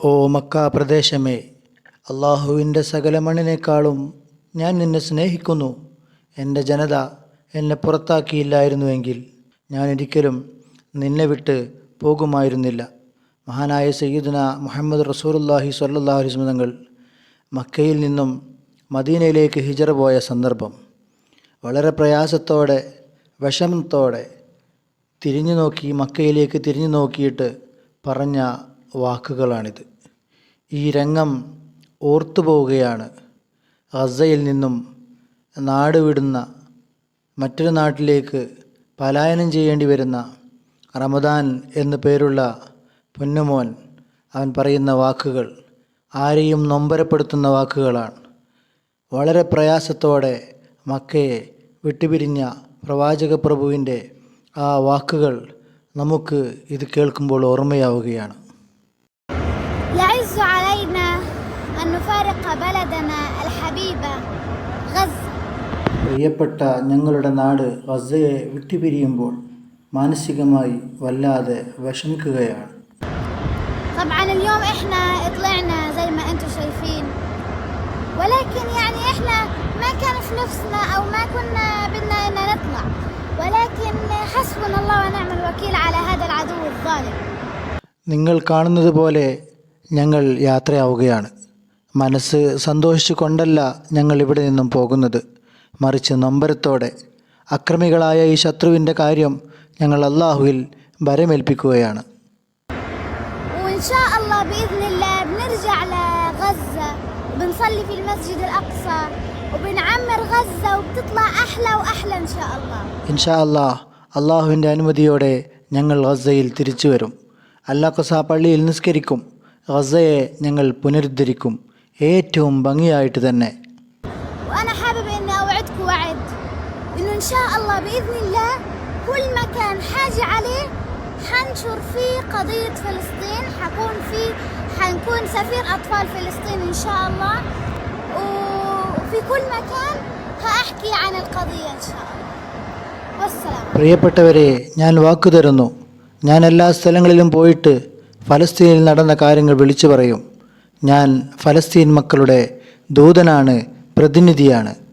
ഓ Mecca പ്രദേശമേ അള്ളാഹുവിന്റെ സകല മണ്ണിനേക്കാളും ഞാൻ നിന്നെ സ്നേഹിക്കുന്നു. എന്റെ ജനത എന്നെ പുറത്താക്കിയില്ലായിരുന്നുവെങ്കിൽ ഞാൻ ഒരിക്കലും നിന്നെ വിട്ട് പോകുമായിരുന്നില്ല. മഹാനായ സയ്യിദുന മുഹമ്മദ് അലൈഹി വസല്ലം തങ്ങൾ മക്കയിൽ നിന്നും മദീനയിലേക്ക് ഹിജറ പോയ സന്ദർഭം വളരെ പ്രയാസത്തോടെ വിഷമത്തോടെ തിരിഞ്ഞു നോക്കി മക്കയിലേക്ക് തിരിഞ്ഞു നോക്കിയിട്ട് പറഞ്ഞ വാക്കുകളാണിത്. ഈ രംഗം ഓർത്തു പോവുകയാണ്. ഗസയിൽ നിന്നും നാട് വിടുന്ന മറ്റൊരു നാട്ടിലേക്ക് പലായനം ചെയ്യേണ്ടി വരുന്ന റമദാൻ എന്നു പേരുള്ള പൊന്നുമോൻ അവൻ പറയുന്ന വാക്കുകൾ ആരെയും നൊമ്പരപ്പെടുത്തുന്ന വാക്കുകളാണ്. വളരെ പ്രയാസത്തോടെ മക്കയെ വിട്ടുപിരിഞ്ഞ പ്രവാചക പ്രഭുവിന്റെ ആ വാക്കുകൾ നമുക്ക് ഇത് കേൾക്കുമ്പോൾ ഓർമ്മയാവുകയാണ്. يعز علينا أن نفارق بلدنا الحبيبة غزة പ്രിയപ്പെട്ട ഞങ്ങളുടെ നാട് ഗസയെ വിട്ടുപിരിയുമ്പോൾ മാനസികമായി വല്ലാതെ വിഷമിക്കുകയാണ് طبعا اليوم احنا طلعنا زي ما انتم شايفين ولكن يعني احنا ما كان في نفسنا او ما كنا بدنا ان نطلع ولكن حسبنا الله ونعم الوكيل على هذا العدو الظالم നിങ്ങൾ കാണുന്നത് പോലെ ഞങ്ങൾ യാത്രയാവുകയാണ്. മനസ്സ് സന്തോഷിച്ചു കൊണ്ടല്ല ഞങ്ങൾ ഇവിടെ നിന്നും പോകുന്നത്. മറിച്ച് നൊമ്പരത്തോടെ അക്രമികളായ ഈ ശത്രുവിന്റെ കാര്യം ഞങ്ങൾ അള്ളാഹുവിൽ ഭരമേൽപ്പിക്കുകയാണ് ഇൻഷാ അല്ലാ അള്ളാഹുവിന്റെ അനുമതിയോടെ ഞങ്ങൾ ഗസയിൽ തിരിച്ചു വരും അല്ലാഖുസ പള്ളിയിൽ നിസ്കരിക്കും. ഗസയെ ഞങ്ങൾ പുനരുദ്ധരിക്കും ഏറ്റവും ഭംഗിയായിട്ട് തന്നെ وانا حابب اني اوعدكم وعد انه ان شاء الله باذن الله كل مكان حاجه عليه حنشر فيه قضيه فلسطين حكون فيه حنكون سفير اطفال فلسطين ان شاء الله وفي كل مكان هاحكي عن القضيه ان شاء الله والسلام പ്രിയപ്പെട്ടവരെ ഞാൻ വാക്കു തരുന്നു ഞാൻ എല്ലാ സ്ഥലങ്ങളിലും പോയിട്ട് ഫലസ്തീനിൽ നടന്ന കാര്യങ്ങൾ വിളിച്ചു പറയും. ഞാൻ ഫലസ്തീൻ മക്കളുടെ ദൂതനാണ് പ്രതിനിധിയാണ്.